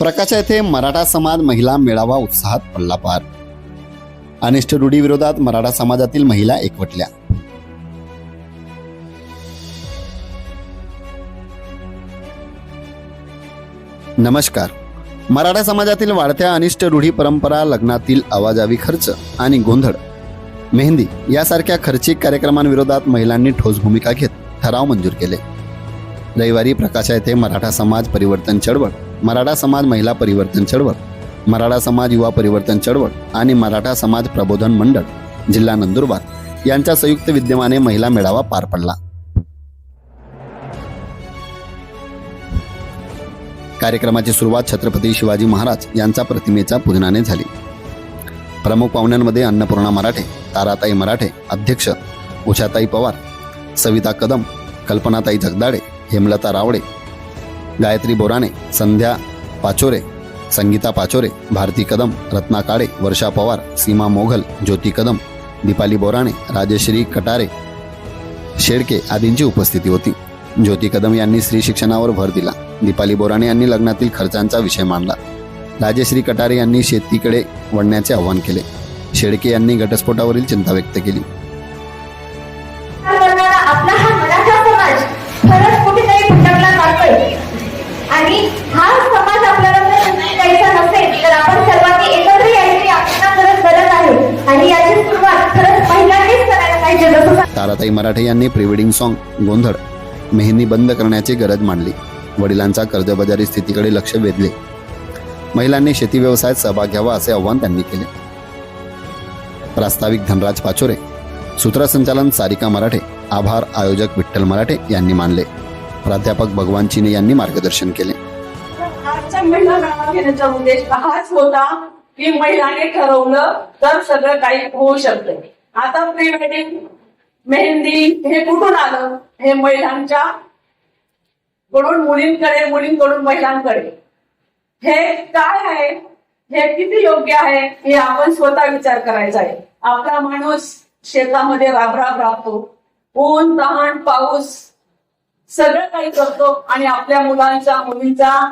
प्रकाशा येथे मराठा समाज महिला मेळावा उत्साहात पडला पार. अनिष्ट रूढीविरोधात मराठा समाजातील महिला एकवटल्या. नमस्कार. मराठा समाजातील वाढत्या अनिष्ट रूढी परंपरा लग्नातील आवाजावी खर्च आणि गोंधळ मेहंदी यासारख्या खर्चिक कार्यक्रमांविरोधात महिलांनी ठोस भूमिका घेत ठराव मंजूर केले. रविवारी प्रकाशा येथे मराठा समाज परिवर्तन चळवळ मराठा समाज महिला परिवर्तन चळवळ मराठा समाज युवा परिवर्तन चळवळ आणि मराठा समाज प्रबोधन मंडळ जिल्हा नंदुरबार यांच्या संयुक्त विद्यमाने महिला मेळावा पार पडला. कार्यक्रमाची सुरुवात छत्रपती शिवाजी महाराज यांचा प्रतिमेच्या पूजनाने झाली. प्रमुख पाहुण्यांमध्ये अन्नपूर्णा मराठे ताराताई मराठे अध्यक्ष उषाताई पवार सविता कदम कल्पनाताई जगदाडे हेमलता रावडे गायत्री बोराणे संध्या पाचोरे संगीता पाचोरे भारती कदम रत्ना काळे वर्षा पवार सीमा मोघल ज्योती कदम दीपाली बोराणे राजश्री कटारे शेडके आदींची उपस्थिती होती. ज्योती कदम यांनी स्त्री शिक्षणावर भर दिला. दीपाली बोराणे यांनी लग्नातील खर्चांचा विषय मांडला. राजश्री कटारे यांनी शेतीकडे वळण्याचे आवाहन केले. शेडके यांनी घटस्फोटावरील चिंता व्यक्त केली. हा समाज आपल्याला जर द्यायचा नसेल तर आपण सर्वांनी एकत्र यायची आपल्याला खरंच गरज आहे. आणि याची सुरुवात खरंच महिलांनीच करायला पाहिजे जसं ताराताई मराठे यांनी प्रीवेडिंग सॉन्ग गोंधळ मेहंदी बंद करण्याची गरज मांडली. वडिलांचा कर्जबाजारी स्थितीकडे लक्ष वेधले. महिलांनी शेती व्यवसायात सहभाग घ्यावा असे आवाहन त्यांनी केले. प्रास्ताविक धनराज पाचोरे सूत्रसंचालन सारिका मराठे आभार आयोजक विठ्ठल मराठे यांनी मानले. प्राध्यापक भगवान चिने यांनी मार्गदर्शन केले. आजच्या महिला घेण्याचा उद्देश हाच होता की महिलाने ठरवलं तर सगळं काही होऊ शकतं. आता प्री वेडिंग मेहंदी हे कुठून आलं? हे महिलांच्या कडून मुलींकडे मुलींकडून महिलांकडे. हे काय आहे? हे किती योग्य आहे? हे आपण स्वतः विचार करायचा आहे. आपला माणूस शेतामध्ये राबराब राबतो. ऊन तहान पाऊस सगळं काही करतो आणि आपल्या मुलांचा मुलींचा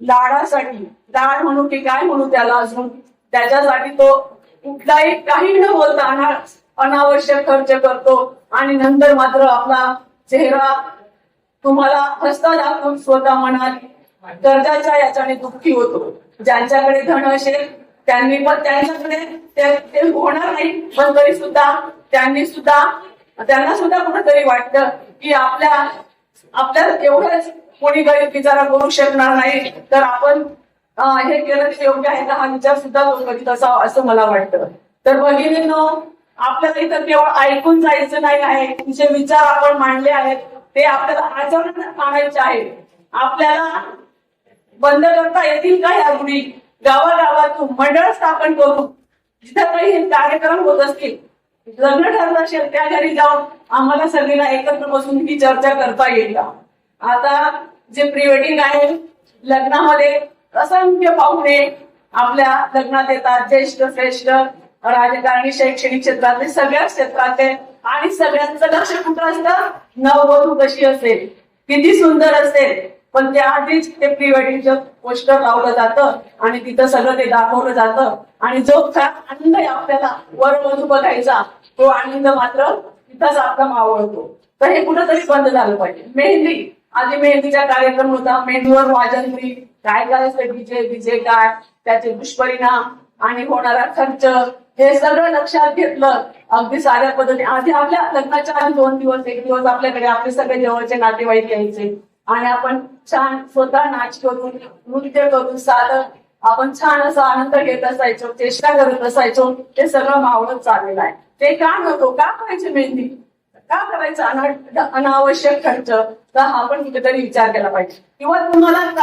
लाडासाठी लाड म्हणू की काय म्हणू त्याला अजून? त्याच्यासाठी तो कुठलाही काही न बोलता अनावश्यक खर्च करतो आणि नंतर मात्र आपला चेहरा तुम्हाला हसता दाखवून स्वतः म्हणाल कर्जाच्या याच्याने दुःखी होतो. ज्यांच्याकडे धन असेल त्यांनी पण त्यांच्याकडे ते- ते होणार नाही. पण तरी सुद्धा त्यांनी सुद्धा त्यांना सुद्धा कुठंतरी वाटतं की आपल्या आपल्या एवढंच कोणी गरीब बिचारा करू शकणार नाही तर आपण हे केलं ते योग्य आहे का? हा विचार सुद्धा तो करीत असावा असं मला वाटतं. तर भगिनीनो आपल्याला इथं केवळ ऐकून जायचं नाही आहे. जे विचार आपण मांडले आहेत. ते आपल्याला आचरणात आणायचे आहेत आपल्याला बंद करता येतील का या रूढी गावागावातून मंडळ स्थापन करून जिथे काही हे कार्यक्रम होत असतील लग्न ठरलं असेल त्या घरी जाऊन आम्हाला सगळीला एकत्र बसून ही चर्चा करता येईल का? आता जे प्री वेडिंग आहे लग्नामध्ये असंख्य पाहुणे आपल्या लग्नात येतात. ज्येष्ठ श्रेष्ठ राजकारणी शैक्षणिक क्षेत्रातले सगळ्या क्षेत्रातले आणि सगळ्यांचं लक्ष कुठं असतं? नववधू कशी असेल? किती सुंदर असेल? पण त्याआधीच ते प्री वेडिंगचं पोस्टर लावलं जातं आणि तिथं सगळं ते दाखवलं जातं. आणि जो खरा आनंद आहे आपल्याला वर वधू बघायचा तो आनंद मात्र तिथंच आपला मावळतो. तर हे कुठंतरी बंद झालं पाहिजे. मेहंदी. आधी मेहंदीचा कार्यक्रम होता. मेहंदीवर वाजंत्री काय काय असते? डीजे डीजे काय? त्याचे दुष्परिणाम आणि होणारा खर्च. हे सगळं लक्षात घेतलं. अगदी साऱ्या पद्धतीने आधी आपल्या लग्नाच्या आधी दोन दिवस एक दिवस आपल्याकडे आपले सगळे जवळचे नातेवाईक यायचे. आणि आपण छान स्वतः नाच करून नृत्य करून साधं आपण छान असा आनंद घेत असायचो चेष्टा करत असायचो. ते सगळं मावळत चाललेलं आहे. ते का नव्हतो? का करायचे मेहंदी? का करायचा अनावश्यक खर्च? तर हा पण कुठेतरी विचार केला पाहिजे. किंवा तुम्हाला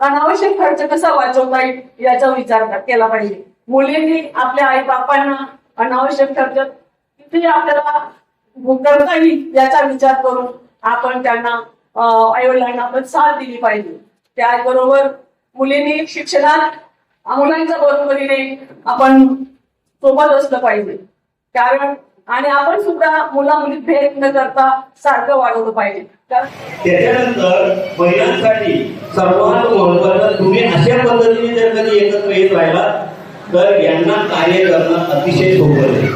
अनावश्यक खर्च कसा वाचवता येईल याचा विचार केला पाहिजे? मुलींनी आपल्या आई बापांना अनावश्यक खर्च किती आपल्याला करता येईल याचा विचार करून आपण त्यांना आई वडिलांना आपण साथ दिली पाहिजे. त्याचबरोबर मुलींनी शिक्षणात मुलांच्या बरोबरीने आपण सोबत असलं पाहिजे. कारण आणि आपण सुद्धा मुला मुली भेद न करता सारखं वाढवलं पाहिजे. त्याच्यानंतर महिलांसाठी सर्वात महत्वाचं तुम्ही अशा पद्धतीने जर कधी एकत्र येत राहिला तर यांना कार्य करणं अतिशय सोपं आहे.